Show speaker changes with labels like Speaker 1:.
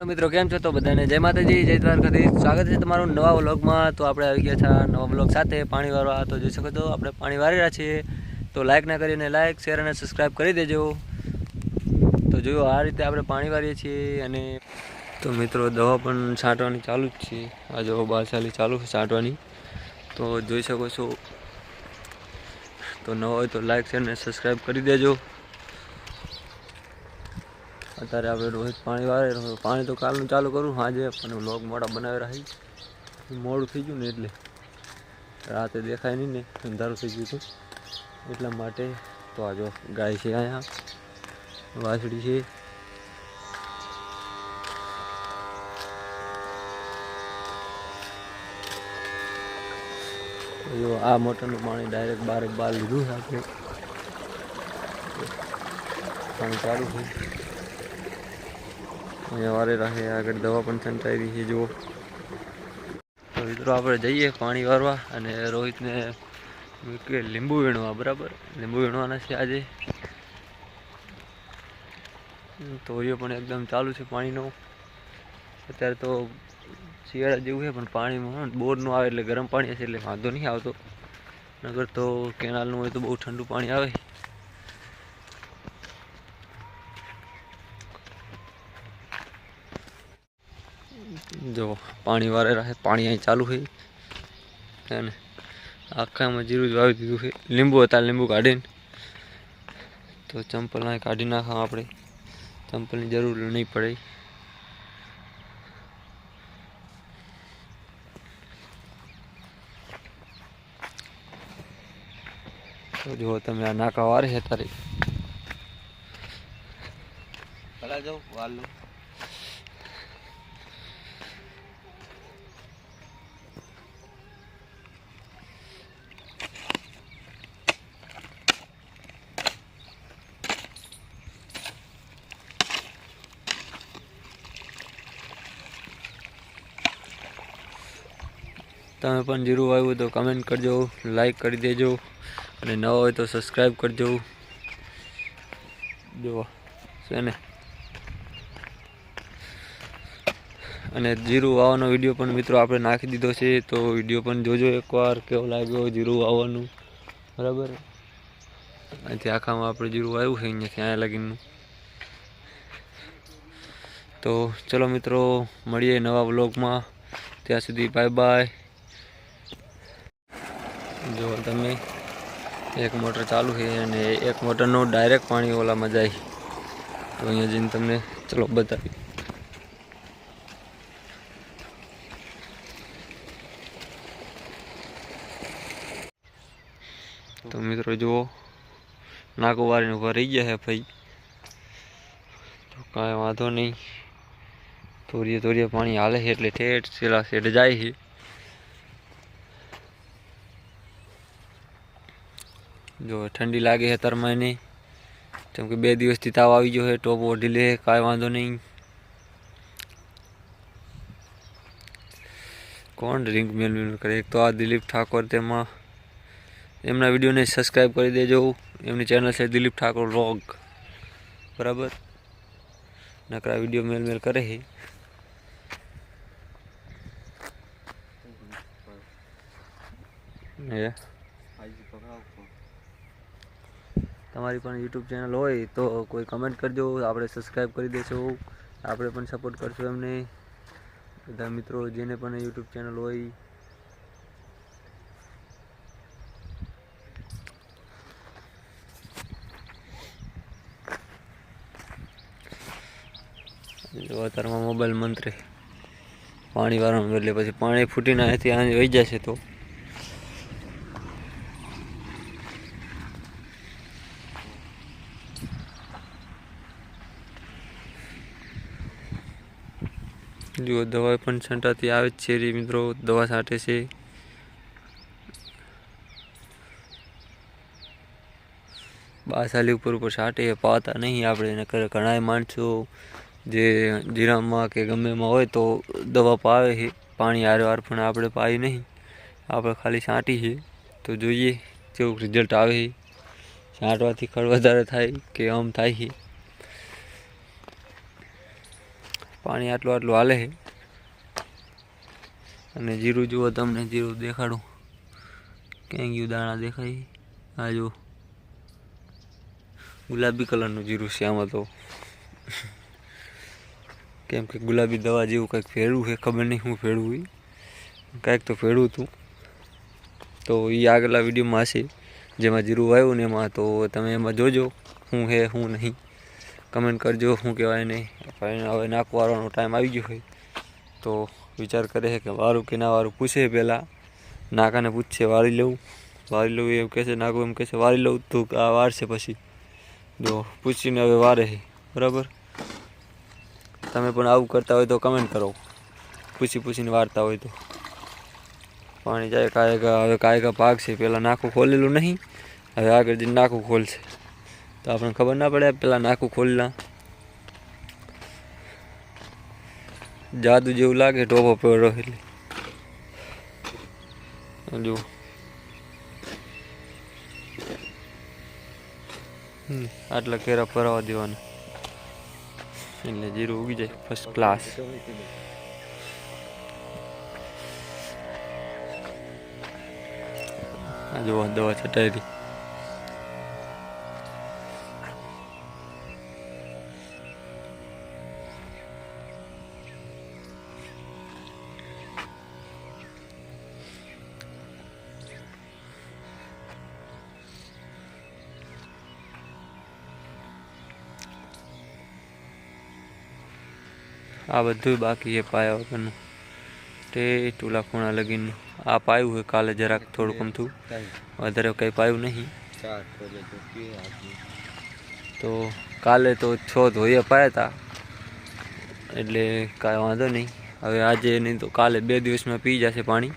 Speaker 1: તો મિત્રો, કેમ છો? તો બધાને જય માતાજી, જય દ્વારકાધીશ. સ્વાગત છે તમારું નવા વ્લોગમાં. તો આપણે આવી ગયા છે નવા વ્લોગ સાથે. પાણી વાળવા તો જોઈ શકો છો. આપણે પાણી વારી રહ્યા છીએ. તો લાઇક ના કરીને લાઇક શેર અને સબસ્ક્રાઈબ કરી દેજો. તો જોયો, આ રીતે આપણે પાણી વારીએ છીએ અને તો મિત્રો, દવા પણ છાંટવાની ચાલુ જ છે. આ જો બારસાલી ચાલુ છે છાંટવાની. તો જોઈ શકો છો. તો ન હોય તો લાઇક શેર અને સબસ્ક્રાઈબ કરી દેજો. અત્યારે આપણે રોહિત પાણી વારે પાણી તો કાલનું ચાલુ કરું આજે પણ લોગ મોડા બનાવી રાખી મોડું થઈ ગયું ને એટલે. રાતે દેખાય નહીં ને, અંધારું થઈ ગયું હતું. એટલા માટે તો આ જો ગાય છે અહીંયા. વાસળી છે. જો આ મોટરનું પાણી ડાયરેક્ટ બાર બાર લીધું છે આપણે પાણી ચાલુ છે. વારે રાખે આગળ દવા પણ છંટાઈ રહી છે, જુઓ. તો મિત્રો આપણે જઈએ પાણી વારવા અને રોહિતને લીંબુ વીણવા, બરાબર? લીંબુ વીણવાના છે આજે. તો એ પણ એકદમ ચાલુ છે પાણીનો. અત્યારે તો શિયાળા જેવું છે, પણ પાણીમાં બોરનું આવે એટલે ગરમ પાણી હશે એટલે વાંધો નહીં આવતો. નગર તો કેનાલનું હોય તો બહુ ઠંડુ પાણી આવે. જો, પાણી વારે રહે, પાણી અહીં ચાલુ છે. અને આખામાં જીરું જ વાવી દીધું છે. લીંબુ હતા, લીંબુ કાઢીને. તો ચંપલ અહીં કાઢી નાખવા આપણે. ચંપલની જરૂર નહીં પડે. તો જો તમે આ નાકા વારે છે તારી. જાઓ, વાલું તમે પણ જીરું વાવ્યું તો કમેન્ટ કરજો લાઈક કરી દેજો અને ન હોય તો સબસ્ક્રાઈબ કરજો. જુઓ છે ને? અને જીરું વાવવાનો વીડિયો પણ મિત્રો આપણે નાખી દીધો છે, તો વીડિયો પણ જોજો એકવાર કેવો લાગ્યો જીરું વાવવાનું. બરાબર? અહીંથી આખામાં આપણે જીરું વાવ્યું છે અહીંયા લગીનું. તો ચલો મિત્રો, મળીએ નવા વ્લોગમાં ત્યાં સુધી બાય બાય જો તમે એક મોટર ચાલુ છે અને એક મોટરનું ડાયરેક્ટ પાણી ઓલામાં જાય. તો અહીંયા જઈને તમને ચલો બતાવી. તો મિત્રો જુઓ, નાકો વારીને ઊભા રહી ગયા છે ભાઈ. તો કાંઈ વાંધો નહીં. થોડીએ થોડીએ પાણી હાલે છે એટલે ઠેઠ, છેલ્લા શેઠ જાય છે. જો ઠંડી લાગે છે તરમાં મહિને કેમ કે બે દિવસથી તાવ આવી ગયો છે, ટોપ ઓઢી લે, કાંઈ વાંધો નહીં. કોણ ડ્રિંક મેળવી કરે? એક તો આ દિલીપ ઠાકોર તેમાં. એમના વિડીયોને સબસ્ક્રાઈબ કરી દેજો. એમની ચેનલ છે દિલીપ ઠાકોર વ્લોગ બરાબર? નકરા વીડિયો મેલ મેલ કરે છે. હે? તમારી પણ યુટ્યુબ ચેનલ હોય તો કોઈ કમેન્ટ કરજો, આપણે સબસ્ક્રાઈબ કરી દઈશું આપણે પણ સપોર્ટ કરશું એમને. બધા મિત્રો જેને પણ યુટ્યુબ ચેનલ હોય. અત્યારમાં મોબાઈલ મંત્રે પાણી વાળવાનું એટલે પછી પાણી ફૂટીને અહીંથી અહીં વહી જશે તો. જુઓ દવા પણ છંટાતી આવે જ છે રે મિત્રો, દવા છાંટે છે. બાસાલી ઉપર ઉપર છાંટે, પાતા નહીં આપણે એને ઘણા માણસો જે જીરામાં કે ગમે એમાં હોય તો દવા પાવે છે. પાણી હારે વાર પણ આપણે પાઈ નહીં. આપણે ખાલી છાંટી છે. તો જોઈએ કેવું રિઝલ્ટ આવે છે. છાંટવાથી ખળ વધારે થાય કે આમ થાય છે. પાણી આટલું આટલું હાલે છે. અને જીરું જુઓ તમને, જીરું દેખાડું. ક્યાં ગયું દાણા દેખાય? આ જુઓ. ગુલાબી કલરનું જીરું છે આમાં તો. કેમ કે ગુલાબી દવા જેવું કંઈક ફેરવું છે, ખબર નહીં હું ફેરવું એ કાંઈક તો ફેરવું હતું તો એ આગલા વિડીયોમાં હશે. જેમાં જીરું વાવ્યું ને એમાં તો તમે એમાં જોજો, હું હે, હું નહીં. કમેન્ટ કરજો શું કહેવાય નહીં. પણ હવે નાખવાનો ટાઈમ આવી ગયો હોય તો વિચાર કરે છે કે વારું કે ના વારું પૂછે પહેલાં. નાકાને પૂછશે વારી લઉં. વારી લઉં એમ કહેશે નાખું એમ કહેશે વારી લઉં તો આ વારશે પછી. જો પૂછીને હવે વારે છે. બરાબર? તમે પણ આવું કરતા હોય તો કમેન્ટ કરો. પૂછી પૂછીને વારતા હોય તો. પાણી જાય કાયકા હવે કાયકા પાક છે, પહેલાં નાખું ખોલેલું નહીં. હવે આગળ જઈને નાખું ખોલશે. તો આપણને ખબર ના પડે પહેલાં નાખું ખોલના. જાદુ જેવું લાગે ટોપો પડ્યો એટલે. જુઓ. આટલા કેરા ફરવા દેવાના. એટલે જીરું ઉગી જાય ફર્સ્ટ ક્લાસ આ જો દવા છટાઈ આ બધું બાકી છે પાયા વગરનું. તે ચૂલા ખૂણા લગીને આ પાયું હોય કાલે જરાક થોડુંક અમથું વધારે કંઈ પાયું નહીં. તો કાલે તો છ ધોઈએ પાયા હતા એટલે કાંઈ વાંધો નહીં. હવે આજે નહીં તો કાલે બે દિવસમાં પી જશે પાણી.